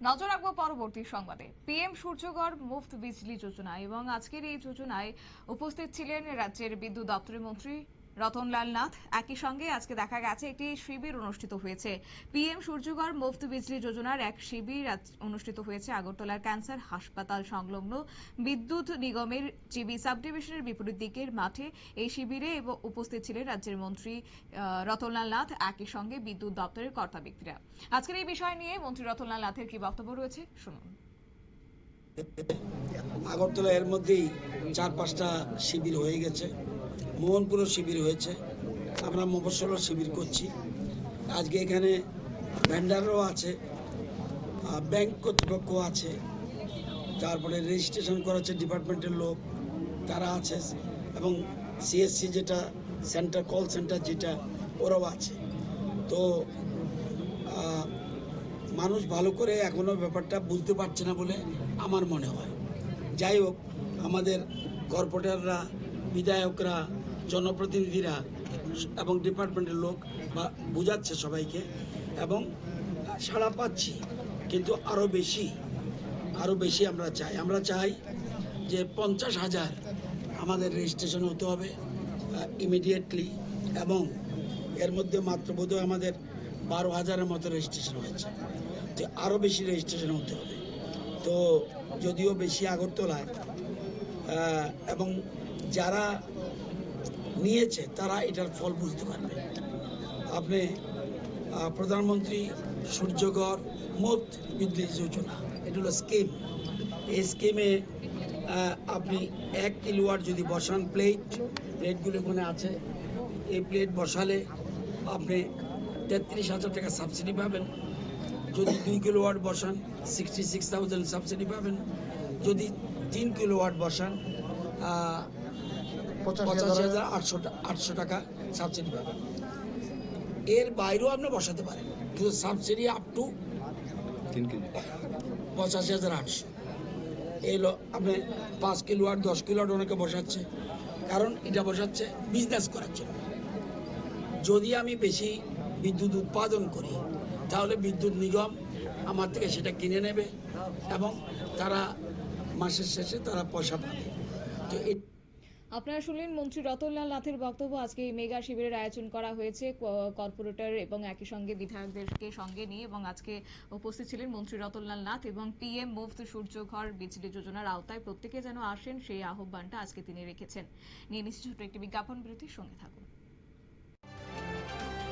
নজর রাখব পরবর্তী সংবাদে। পিএম সূর্যগড় মুফত বিজলি যোজনা এবং আজকের এই যোজনায় উপস্থিত ছিলেন রাজ্যের বিদ্যুৎ দপ্তরের মন্ত্রী রতনলাল নাথ, একই সঙ্গে আজকে দেখা গেছে একটি শিবির অনুষ্ঠিত হয়েছে। পিএম সূর্যগড় মুফত বিজলি যোজনার এক শিবির অনুষ্ঠিত হয়েছে আগরতলার ক্যান্সার হাসপাতাল সংলগ্ন বিদ্যুৎ নিগমের জিবি সাবডিভিশনের বিপরীত দিকের মাঠে এই শিবিরে উপস্থিত ছিলেন রাজ্যের মন্ত্রী রতনলাল নাথ, একই সঙ্গে বিদ্যুৎ দপ্তরের কর্তা ব্যক্তিরা। আজকের এই বিষয় নিয়ে মন্ত্রী রতনলাল নাথের কি বক্তব্য রয়েছে শুনুন। আগরতলা এর মধ্যেই চার পাঁচটা শিবির হয়ে গেছে। মোহনপুরও শিবির হয়েছে। আমরা মফস্বলও শিবির করছি। আজকে এখানে ভেন্ডারও আছে ব্যাংক কর্তৃপক্ষ আছে, তারপরে রেজিস্ট্রেশন করেছে ডিপার্টমেন্টের লোক, তারা আছে, এবং সিএসসি যেটা সেন্টার কল সেন্টার যেটা, ওরাও আছে। তো মানুষ ভালো করে এখনও ব্যাপারটা বুঝতে পারছে না বলে আমার মনে হয়। যাই হোক, আমাদের কর্পোরেটররা বিধায়করা জনপ্রতিনিধিরা এবং ডিপার্টমেন্টের লোক বা বুঝাচ্ছে সবাইকে এবং সাড়া পাচ্ছি, কিন্তু আরও বেশি আরও বেশি আমরা চাই। আমরা চাই যে পঞ্চাশ হাজার আমাদের রেজিস্ট্রেশন হতে হবে ইমিডিয়েটলি এবং এর মধ্যে মাত্র বোধহয় আমাদের বারো হাজারের মতো রেজিস্ট্রেশন হয়েছে। তো আরও বেশি রেজিস্ট্রেশন হতে হবে। তো যদিও বেশি আগরতলায় এবং যারা নিয়েছে, তারা এটার ফল বুঝতে পারবে। আপনি প্রধানমন্ত্রী সূর্যগড় মোট বিদ্যুৎ যোজনা, এটা হলো স্কিম। এই স্কিমে আপনি এক কিলোয়াট যদি বসান প্লেট, প্লেটগুলো এখানে আছে, এই প্লেট বসালে আপনি তেত্রিশ হাজার টাকা সাবসিডি পাবেন। যদি দুই কিলো ওয়াট বসান সিক্সটি সিক্স থাউজেন্ড সাবসিডি পাবেন। যদি তিন কিলো ওয়াট বসান পঁচাশি হাজার আটশো আটশো টাকা সাবসিডি পাবেন এর বাইরেও আপনি বসাতে পারেন কিন্তু সাবসিডি আপ টু তিন কেজি। পঁচাশি হাজার আটশো। এলো আপনি পাঁচ কিলো দশ কিলো অনেকে বসাচ্ছে কারণ এটা বসাচ্ছে বিজনেস করার জন্য। যদি আমি বেশি বিদ্যুৎ উৎপাদন করি তাহলে বিদ্যুৎ নিগম আমার থেকে সেটা কিনে নেবে এবং তারা মাসের শেষে তারা পয়সা পাবে। তো আপনারা শুনলেন মন্ত্রী রতনলাল নাথের বক্তব্য। আজকে এই মেগা শিবিরের আয়োজন করা হয়েছে কর্পোরেটর এবং একই সঙ্গে বিধায়কদেরকে সঙ্গে নিয়ে এবং আজকে উপস্থিত ছিলেন মন্ত্রী রতনলাল নাথ এবং পিএম মুফত সূর্যঘর বিজলি যোজনার আওতায়। প্রত্যেকে যেন আসেন, সেই আহ্বানটা আজকে তিনি রেখেছেন। নিয়ে নিশ্চিত ছোট্ট একটি বিজ্ঞাপন বিরতির সঙ্গে থাকুন।